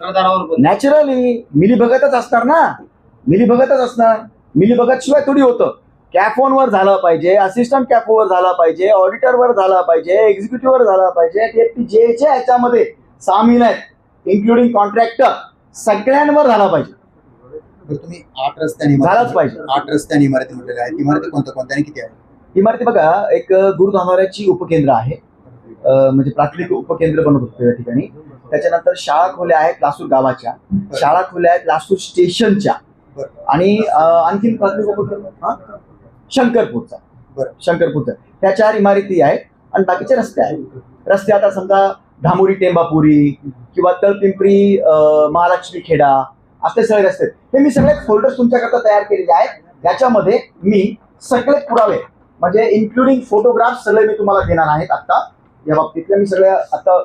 Naturally मिलीभगतच असणार ना? मिलीभगतच असणार. मिलीभगत शिवाय थोडी होतं. कॅफोन वर झालं पाहिजे असिस्टंट कॅफोवर झाला पाहिजे ऑडिटर वर झाला पाहिजे एक्झिक्युटिव्ह वर झाला पाहिजे. ते जे जे ह्याच्यामध्ये सामील आहेत इन्क्लुडिंग कॉन्ट्रॅक्टर सगळ्यांवर झाला पाहिजे. तुम्ही आठ रस्त्यांनी झालाच पाहिजे. आठ रस्त्यांनी इमारती म्हटलेल्या आहेत. इमारती कोणत्या कोणत्या किती आहेत? इमारती बघा एक गुरुधामाऱ्याची उपकेंद्र आहे. म्हणजे प्राथमिक उपकेंद्र बनत होतं त्या ठिकाणी. त्याच्यानंतर शाळा खोल्या आहेत लासूर गावाच्या. शाळा खोल्या आहेत लासूर स्टेशनच्या. आणि आणखीन? शंकरपूरचा. बरं. शंकरपूरचा. त्या चार इमारती आहेत आणि बाकीचे रस्ते आहेत. रस्ते आता समजा धामोरी टेंबापुरी किंवा तळपिंपरी महालक्ष्मी खेडा असे सगळे रस्ते आहेत. हे मी सगळे फोल्डर्स तुमच्याकरता तयार केलेले आहेत. त्याच्यामध्ये मी सगळे पुरावे म्हणजे इन्क्लुडिंग फोटोग्राफ सगळे मी तुम्हाला देणार आहेत आता. या बाबतीतल्या मी सगळ्या आता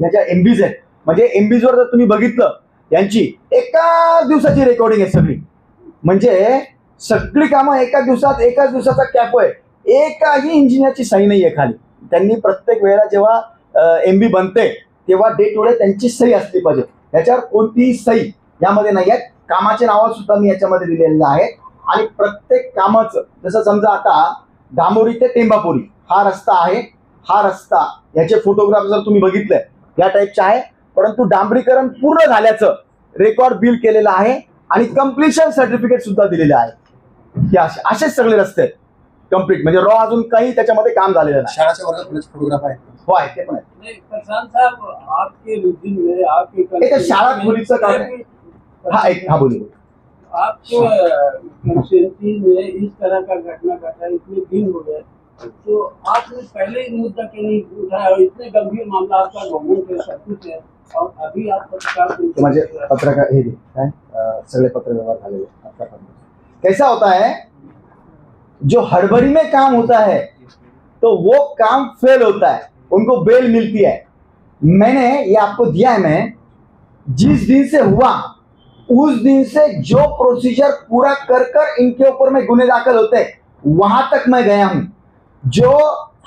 या ज्या एमबीज आहेत म्हणजे एमबीज वर जर तुम्ही बघितलं यांची एका दिवसाची रेकॉर्डिंग आहे सगळी. म्हणजे सगळी कामं एका दिवसात एकाच दिवसाचा कॅप आहे. एकाही इंजिनियरची सही नाही आहे खाली. त्यांनी प्रत्येक वेळेला जेव्हा एम बी बनते तेव्हा डे टू डे त्यांची सही असली पाहिजे. याच्यावर कोणतीही सही यामध्ये नाही आहेत. कामाचे नावं सुद्धा मी याच्यामध्ये दिलेलं आहे आणि प्रत्येक कामाचं जसं समजा आता दामोरी ते टेंबापुरी हा रस्ता आहे. हा रस्ता याचे फोटोग्राफ जर तुम्ही बघितले या टाईपचे आहे. परंतु डांबरीकरण पूर्ण झाल्याचं रेकॉर्ड बिल केलेलं आहे आणि कम्प्लिशन सर्टिफिकेट सुद्धा दिलेले आहे. हे असे असेच सगळे रस्ते आहेत कंप्लीट म्हणजे रॉ अजून काही त्याच्यामध्ये काम झालेलं नाही. शाळाच्या वर्गात फोटोग्राफ हो आहे ते पण आहे नहीं प्रशांत साहब आपके रुटीन में आपके एक तो शाला खोलीचं काम आहे. हा एक हा बोलिए आपके में इस तरह का घटना घटा इतने दिन हो गए तो आपने पहले ही मुद्दा क्यों नहीं उठाया? और इतने गंभीर मामला आपका गवर्नमेंट है सब कुछ है। आप पत्रकार हे? काय सगळे पत्र व्यवहार झालेले. कैसा होता है? जो हड़बड़ी में काम होता है तो वो काम फेल होता है उनको बेल मिलती है। मैंने ये आपको दिया है मैं जिस दिन से हुआ उस दिन से जो प्रोसीजर पूरा कर कर इनके ऊपर में गुने दाखिल होते हैं वहाँ तक मैं गया हूँ। जो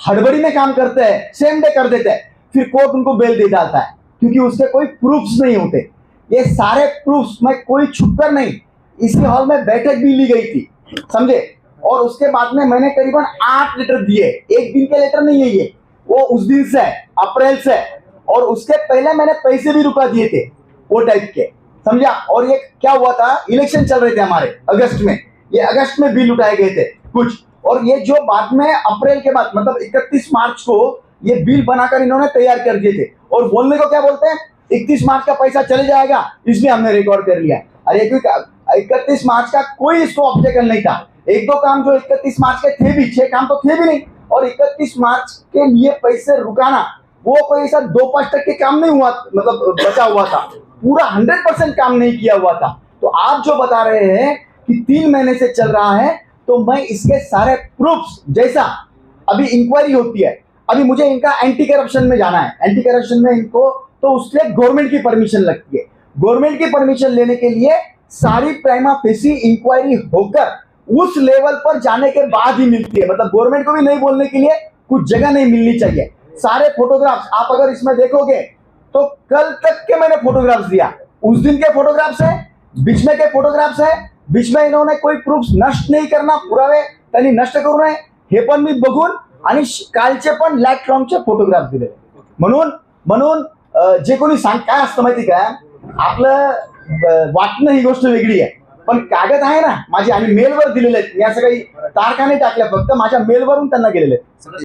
हड़बड़ी में काम करते हैं सेम डे कर देते हैं फिर कोर्ट उनको बेल दे डालता है। क्योंकि उसके कोई प्रूफ्स नहीं होते। ये सारे प्रूफ्स में कोई छुपकर नहीं, इसी हॉल में बैठक भी ली गई थी, समझे? और उसके बाद में मैंने करीबन आठ लेटर दिए। एक दिन के लेटर नहीं है ये, वो उस दिन से अप्रैल से। और उसके पहले मैंने पैसे भी रुका दिए थे, वो टाइप के, समझा? और ये क्या हुआ था? इलेक्शन चल रहे थे हमारे, अगस्त में। ये अगस्त में बिल उठाए गए थे, कुछ। और ये जो बाद में, अप्रैल के बाद मतलब 31 मार्च को ये बिल बनाकर इन्होंने तैयार कर दिए थे। और बोलने को क्या बोलते हैं? इकतीस मार्च का पैसा चले जाएगा, इसलिए हमने रिकॉर्ड कर लिया। अरे इकतीस मार्च का कोई इसको ऑब्जेक्शन नहीं था। एक दो काम जो इकतीस मार्च के थे भी, छह काम तो थे भी नहीं। और इकतीस मार्च के लिए पैसे रुकाना, वो कोई ऐसा दो पाँच तक के काम नहीं हुआ मतलब बचा हुआ था। पूरा हंड्रेड परसेंट काम नहीं किया हुआ था। तो आप जो बता रहे हैं कि तीन महीने से चल रहा है तो मैं इसके सारे प्रूफ्स जैसा अभी इंक्वायरी होती है अभी मुझे इनका एंटी करप्शन में जाना है। एंटी करप्शन में इनको तो उसके गवर्नमेंट की परमिशन लगती है। गवर्नमेंट की परमिशन लेने के लिए सारी प्राइमा फेसी इंक्वायरी होकर उस लेवल पर जाने के बाद ही मिलती है। मतलब गवर्नमेंट को भी नहीं बोलने के लिए कुछ जगह नहीं मिलनी चाहिए। सारे फोटोग्राफ्स आप अगर इसमें देखोगे तो कल तक के मैंने फोटोग्राफ्स दिया। उस दिन के फोटोग्राफ्स है, बीच में के फोटोग्राफ्स है, बीच में इन्होंने कोई प्रूफ नष्ट नहीं करना पुरावे नष्ट करू नये हे पण आणि कालचे पण लॅक रॉंगचे फोटोग्राफ दिले. म्हणून म्हणून जे कोणी सांग काय असतं माहिती का? आपलं वाटणं ही गोष्ट वेगळी आहे. पण कागद आहे ना माझे आणि मेलवर दिलेले आहेत. मी असं काही तारखा नाही टाकल्या फक्त माझ्या मेलवरून त्यांना गेलेले आहेत.